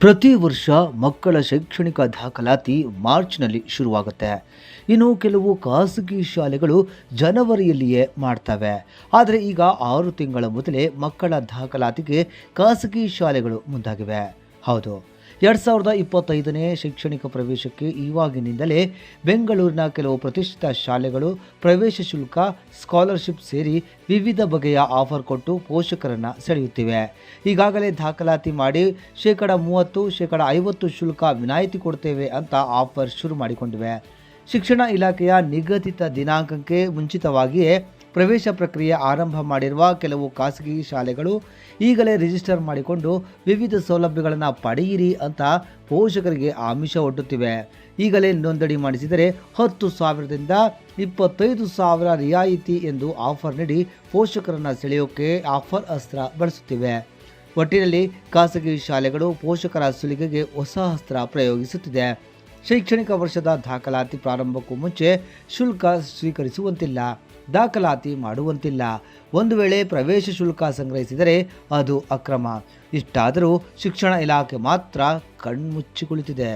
ಪ್ರತಿ ವರ್ಷ ಮಕ್ಕಳ ಶೈಕ್ಷಣಿಕ ದಾಖಲಾತಿ ಮಾರ್ಚ್ನಲ್ಲಿ ಶುರುವಾಗುತ್ತೆ. ಇನ್ನು ಕೆಲವು ಖಾಸಗಿ ಶಾಲೆಗಳು ಜನವರಿಯಲ್ಲಿಯೇ ಮಾಡ್ತವೆ. ಆದರೆ ಈಗ ಆರು ತಿಂಗಳ ಮೊದಲೇ ಮಕ್ಕಳ ದಾಖಲಾತಿಗೆ ಖಾಸಗಿ ಶಾಲೆಗಳು ಮುಂದಾಗಿವೆ. ಹೌದು. ಎರಡು ಸಾವಿರದ ಇಪ್ಪತ್ತೈದನೇ ಶೈಕ್ಷಣಿಕ ಪ್ರವೇಶಕ್ಕೆ ಇವಾಗಿನಿಂದಲೇ ಬೆಂಗಳೂರಿನ ಕೆಲವು ಪ್ರತಿಷ್ಠಿತ ಶಾಲೆಗಳು ಪ್ರವೇಶ ಶುಲ್ಕ, ಸ್ಕಾಲರ್ಶಿಪ್ ಸೇರಿ ವಿವಿಧ ಬಗೆಯ ಆಫರ್ ಕೊಟ್ಟು ಪೋಷಕರನ್ನು ಸೆಳೆಯುತ್ತಿವೆ. ಈಗಾಗಲೇ ದಾಖಲಾತಿ ಮಾಡಿ ಶೇಕಡ ಮೂವತ್ತು, ಶೇಕಡ ಐವತ್ತು ಶುಲ್ಕ ವಿನಾಯಿತಿ ಕೊಡ್ತೇವೆ ಅಂತ ಆಫರ್ ಶುರು ಮಾಡಿಕೊಂಡಿವೆ. ಶಿಕ್ಷಣ ಇಲಾಖೆಯ ನಿಗದಿತ ದಿನಾಂಕಕ್ಕೆ ಮುಂಚಿತವಾಗಿಯೇ ಪ್ರವೇಶ ಪ್ರಕ್ರಿಯೆ ಆರಂಭ ಮಾಡಿರುವ ಕೆಲವು ಖಾಸಗಿ ಶಾಲೆಗಳು ಈಗಲೇ ರಿಜಿಸ್ಟರ್ ಮಾಡಿಕೊಂಡು ವಿವಿಧ ಸೌಲಭ್ಯಗಳನ್ನು ಪಡೆಯಿರಿ ಅಂತ ಪೋಷಕರಿಗೆ ಆಮಿಷ ಒಡ್ಡುತ್ತಿವೆ. ಈಗಲೇ ನೋಂದಣಿ ಮಾಡಿಸಿದರೆ ಹತ್ತು ಸಾವಿರದಿಂದ ಇಪ್ಪತ್ತೈದು ಸಾವಿರ ರಿಯಾಯಿತಿ ಎಂದು ಆಫರ್ ನೀಡಿ ಪೋಷಕರನ್ನು ಸೆಳೆಯೋಕೆ ಆಫರ್ ಅಸ್ತ್ರ ಬಳಸುತ್ತಿವೆ. ಒಟ್ಟಿನಲ್ಲಿ ಖಾಸಗಿ ಶಾಲೆಗಳು ಪೋಷಕರ ಸುಲಿಗೆಗೆ ಹೊಸ ಅಸ್ತ್ರ ಪ್ರಯೋಗಿಸುತ್ತಿದೆ. ಶೈಕ್ಷಣಿಕ ವರ್ಷದ ದಾಖಲಾತಿ ಪ್ರಾರಂಭಕ್ಕೂ ಮುಂಚೆ ಶುಲ್ಕ ಸ್ವೀಕರಿಸುವಂತಿಲ್ಲ, ದಾಖಲಾತಿ ಮಾಡುವಂತಿಲ್ಲ. ಒಂದು ವೇಳೆ ಪ್ರವೇಶ ಶುಲ್ಕ ಸಂಗ್ರಹಿಸಿದರೆ ಅದು ಅಕ್ರಮ. ಇಷ್ಟಾದರೂ ಶಿಕ್ಷಣ ಇಲಾಖೆ ಮಾತ್ರ ಕಣ್ಮುಚ್ಚಿ ಕುಳಿತಿದೆ